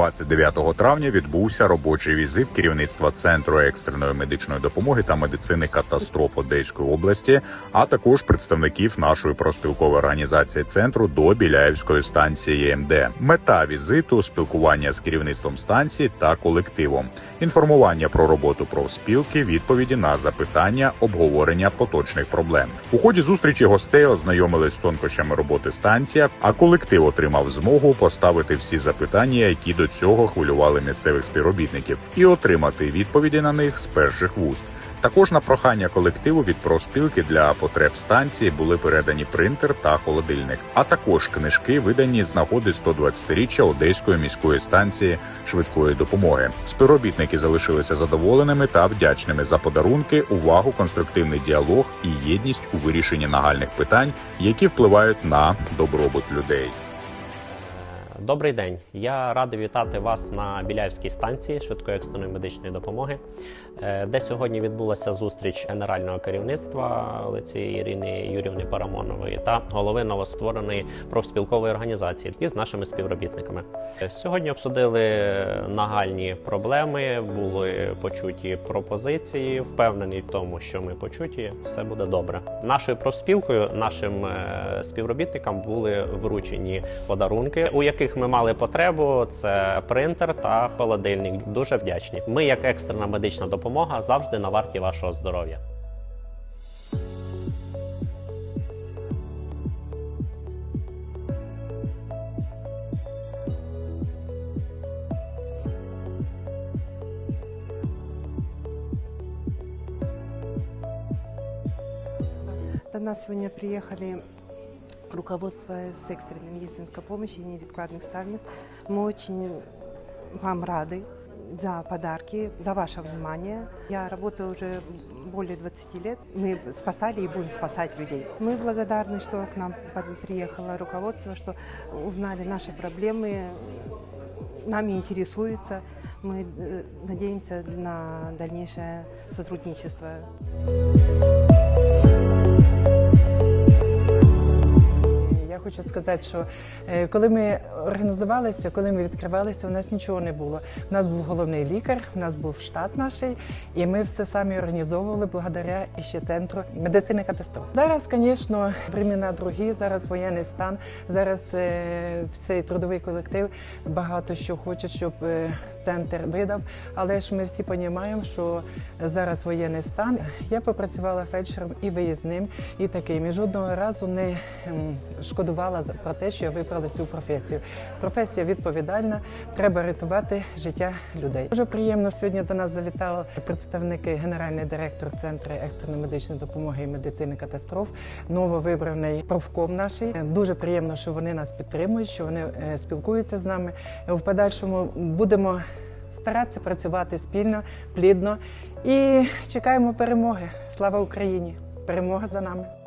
29 травня відбувся робочий візит керівництва центру екстреної медичної допомоги та медицини катастроф Одеської області, а також представників нашої профспілкової організації центру до Біляєвської станції ЄМД. Мета візиту спілкування з керівництвом станції та колективом, інформування про роботу профспілки, відповіді на запитання, обговорення поточних проблем. У ході зустрічі гостей ознайомились з тонкощами роботи станція, а колектив отримав змогу поставити всі запитання, які до цього хвилювали місцевих співробітників, і отримати відповіді на них з перших вуст. Також на прохання колективу від профспілки для потреб станції були передані принтер та холодильник, а також книжки, видані з нагоди 120-річчя Одеської міської станції швидкої допомоги. Співробітники залишилися задоволеними та вдячними за подарунки, увагу, конструктивний діалог і єдність у вирішенні нагальних питань, які впливають на добробут людей. Добрий день. Я радий вітати вас на Біляївській станції швидкої екстреної медичної допомоги, е, де сьогодні відбулася зустріч генерального керівництва лиці Ірини Юрівни Парамонової та голови новоствореної профспілкової організації із нашими співробітниками. Е, Сьогодні обсудили нагальні проблеми, були почуті пропозиції. Впевнений в тому, що ми почуті, все буде добре. Нашою профспілкою, нашим е, співробітникам були вручені подарунки, у яких ми мали потребу. Це принтер та холодильник. Дуже вдячні. Ми, як екстрена медична допомога, завжди на варті вашого здоров'я. До нас сегодня приехали руководство с экстренной медицинской помощи и невідкладных станов. Мы очень вам рады за подарки, за ваше внимание. Я работаю уже более 20 лет. Мы спасали и будем спасать людей. Мы благодарны, что к нам приехало руководство, что узнали наши проблемы, нами интересуются. Мы э, надеемся на дальнейшее сотрудничество. Хочу сказати, що е, коли ми організувалися, коли ми відкривалися, у нас нічого не було. У нас був головний лікар, у нас був штат наш, і ми все самі організовували благодаря ще центру медицини катастроф. Зараз, звісно, времена другі, зараз воєнний стан, зараз цей трудовий колектив багато що хоче, щоб е, центр видав. Але ж ми всі розуміємо, що зараз воєнний стан. Я попрацювала фельдшером і виїзним, і таким. І жодного разу не ем, шкодувала за- про те, що я вибрала цю професію. Професія відповідальна, треба рятувати життя людей. Дуже приємно сьогодні до нас завітали представники, генеральний директор Центру екстреної медичної допомоги і медицини катастроф, нововибраний профком наш. Дуже приємно, що вони нас підтримують, що вони е, спілкуються з нами. В подальшому будемо старатися працювати спільно, плідно і чекаємо перемоги. Слава Україні! Перемога за нами!